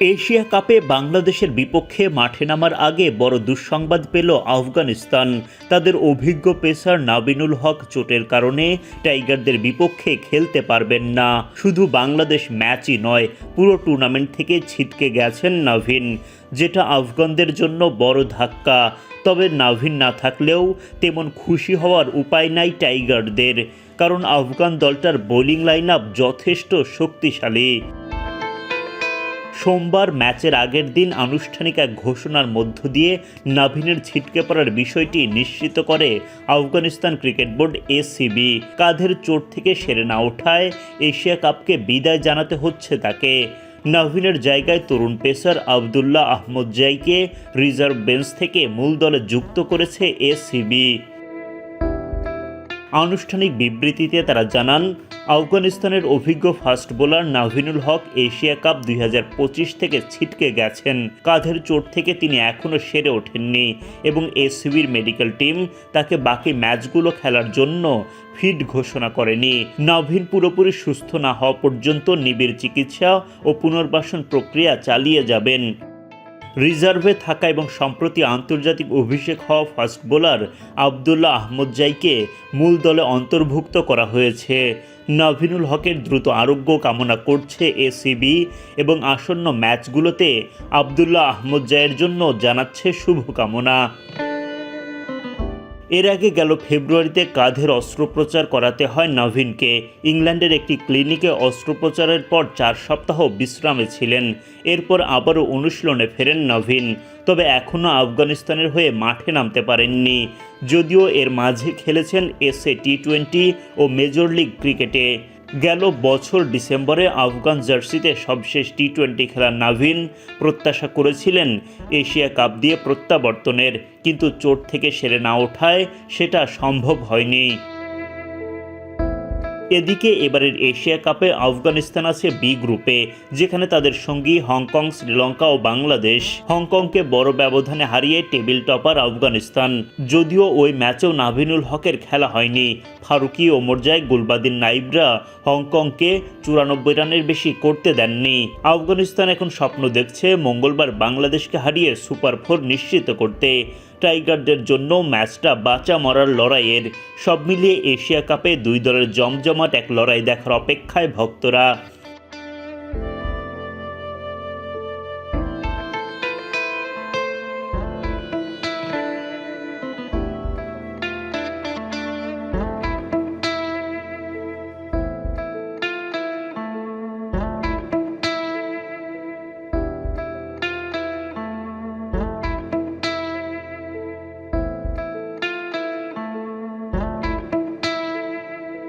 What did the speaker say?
Asia কাপে বাংলাদেশের বিপক্ষে মাঠে নামার আগে বড় দুঃসংবাদ পেল আফগানিস্তান। তাদের অভিজ্ঞ পেসার নাবিনুল হক চোটের কারণে টাইগারদের বিপক্ষে খেলতে পারবেন না। শুধু বাংলাদেশ ম্যাচই নয়, পুরো টুর্নামেন্ট থেকে ছিটকে গেছেন নাভিন, যেটা আফগানদের জন্য বড় ধাক্কা। তবে নাভিন না থাকলেও তেমন খুশি হওয়ার উপায় নাই টাইগারদের, কারণ আফগান দলটার বোলিং লাইন আপ যথেষ্ট শক্তিশালী। সোমবার ম্যাচের আগের দিন আনুষ্ঠানিক এক ঘোষণার মধ্য দিয়ে নাভিনের ছিটকে পড়ার বিষয়টি নিশ্চিত করে আফগানিস্তান ক্রিকেট বোর্ড এসিবি। কাঁধের চোট থেকে সেরে না ওঠায় এশিয়া কাপকে বিদায় জানাতে হচ্ছে তাকে। নাভিনের জায়গায় তরুণ পেসার আবদুল্লাহ আহমদ জাইকে রিজার্ভ বেঞ্চ থেকে মূল দলে যুক্ত করেছে এসিবি। আনুষ্ঠানিক বিবৃতিতে তারা জানান আফগানিস্তানের অভিজ্ঞ fast bowler Naveen-ul Haq Asia cup দুই হাজার পঁচিশ থেকে ছিটকে গেছেন। কাঁধের চোট থেকে তিনি এখনও সেরে ওঠেননি এবং এসিবির মেডিকেল টিম তাকে বাকি ম্যাচগুলো খেলার জন্য ফিট ঘোষণা করেনি। নাভিন পুরোপুরি সুস্থ না হওয়া পর্যন্ত নিবিড় চিকিৎসা ও পুনর্বাসন প্রক্রিয়া চালিয়ে যাবেন। রিজার্ভে থাকা এবং সম্প্রতি আন্তর্জাতিক অভিষেক হওয়া ফাস্ট বোলার আবদুল্লাহ আহমদ জাইকে মূল দলে অন্তর্ভুক্ত করা হয়েছে। নাভিনুল হকের দ্রুত আরোগ্য কামনা করছে এসিবি এবং আসন্ন ম্যাচগুলোতে আবদুল্লাহ আহমদ জাইয়ের জন্য জানাচ্ছে শুভকামনা। এর আগে গেল ফেব্রুয়ারিতে কাঁধের অস্ত্রোপচার করাতে হয় নভিনকে। ইংল্যান্ডের একটি ক্লিনিকে অস্ত্রোপচারের পর চার সপ্তাহ বিশ্রামে ছিলেন। এরপর আবারও অনুশীলনে ফেরেন নভিন। তবে এখনও আফগানিস্তানের হয়ে মাঠে নামতে পারেননি। যদিও এর মাঝে খেলেছেন এসএ টি টোয়েন্টি ও মেজর লিগ ক্রিকেটে। গেল বছর ডিসেম্বরে আফগান জার্সিতে সবশেষ টি টোয়েন্টি খেলা নাভিন প্রত্যাশা করেছিলেন এশিয়া কাপ দিয়ে প্রত্যাবর্তনের, কিন্তু চোট থেকে সেরে না ওঠায় সেটা সম্ভব হয়নি। এদিকে এবারের এশিয়া কাপে আফগানিস্তান আছে বি গ্রুপে যেখানে তাদের সঙ্গী হংকং, শ্রীলঙ্কা ও বাংলাদেশ। হংকংকে বড় ব্যবধানে হারিয়ে টেবিল টপার আফগানিস্তান। যদিও ওই ম্যাচেও নাভিনুল হকের খেলা হয়নি। ফারুকি ও মোরজায় গুলবাদিন নাইবরা হংকংকে চুরানব্বই রানের বেশি করতে দেননি। আফগানিস্তান এখন স্বপ্ন দেখছে মঙ্গলবার বাংলাদেশকে হারিয়ে সুপার ফোর নিশ্চিত করতে। টাইগারদের জন্য ম্যাচটা বাঁচা মরার লড়াইয়ের। সব মিলিয়ে এশিয়া কাপে দুই দলের জমজমাট এক লড়াই দেখার অপেক্ষায় ভক্তরা।